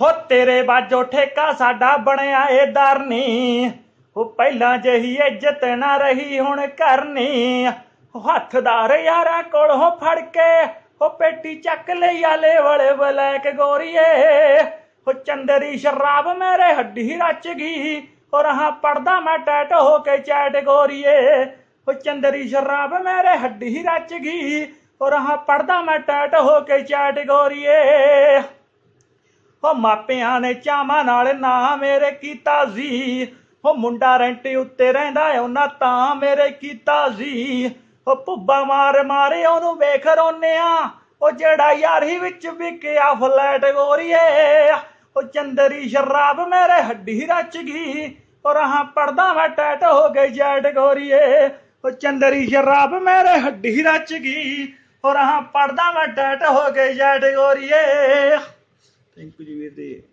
ਹੋ ਤੇਰੇ ਬਾਜੋ ਠੇਕਾ ਸਾਡਾ ਬਣਿਆ ਏ ਦਰਨੀ। ਹੋ ਪਹਿਲਾਂ ਜਹੀ ਇੱਜ਼ਤ ਨਾ ਰਹੀ, ਹੁਣ ਕਰਨੀ। ਹੱਥਦਾਰ ਯਾਰਾਂ ਕੋਲੋਂ ਫੜ ਕੇ ਉਹ ਪੇਟੀ ਚੱਕ ਲਈ ਆਲੇ ਵਾਲੇ ਬਲੈਕ ਗੋਰੀਏ। ਹੋ ਚੰਦਰੀ ਸ਼ਰਾਬ ਮੇਰੇ ਹੱਡੀ ਰਚ ਗਈ, ਹੋ ਰਹਾ ਪੜਦਾ ਮੈਂ ਟੈਟ ਹੋ ਕੇ ਚੈਟ ਗੋਰੀਏ। ਹੋ ਚੰਦਰੀ ਸ਼ਰਾਬ ਮੇਰੇ ਹੱਡੀ ਰਚ ਗਈ, ਹੋ ਰਹਾ ਪੜਦਾ ਮੈਂ ਟੈਟ ਹੋ ਕੇ ਚੈਟ ਗੋਰੀਏ। ਹੋ ਮਾਪਿਆਂ ਨੇ ਚਾਵਾਂ ਨਾਲ ਨਾ ਮੇਰੇ ਕੀਤਾ ਸੀ। ਹੋ ਮੁੰਡਾ ਰੈਂਟ ਉੱਤੇ ਰਹਿੰਦਾ ਉਹਨਾਂ ਤਾਂ ਮੇਰੇ ਕੀਤਾ ਸੀ। ਹੋ ਭੁੱਬਾ ਮਾਰ ਮਾਰੇ ਉਹਨੂੰ ਵੇਖ ਰੋਨਿਆ ਉਹ ਜਿਹੜਾ ਯਾਰੀ ਵਿੱਚ ਵਿਕਿਆ ਫਲੈਟ ਗੋਰੀਏ। ਉਹ ਚੰਦਰੀ ਸ਼ਰਾਬ ਮੇਰੇ ਹੱਡੀ ਰਚ ਗਈ। ਔਰ ਹਾਂ ਪੜਦਾ ਮੈਂ ਟੈਟ ਹੋ ਗਈ ਜੈਟ ਗੋਰੀਏ। ਉਹ ਚੰਦਰੀ ਸ਼ਰਾਬ ਮੇਰੇ ਹੱਡੀ ਰਚ ਗਈ। ਔਰ ਹਾਂ ਪੜਦਾ ਮੈਂ ਟੈਟ ਹੋ ਗਈ ਜੈਟ ਗੋਰੀਏ। ਥੈਂਕ ਯੂ ਜੀ ਵੀਰ ਜੀ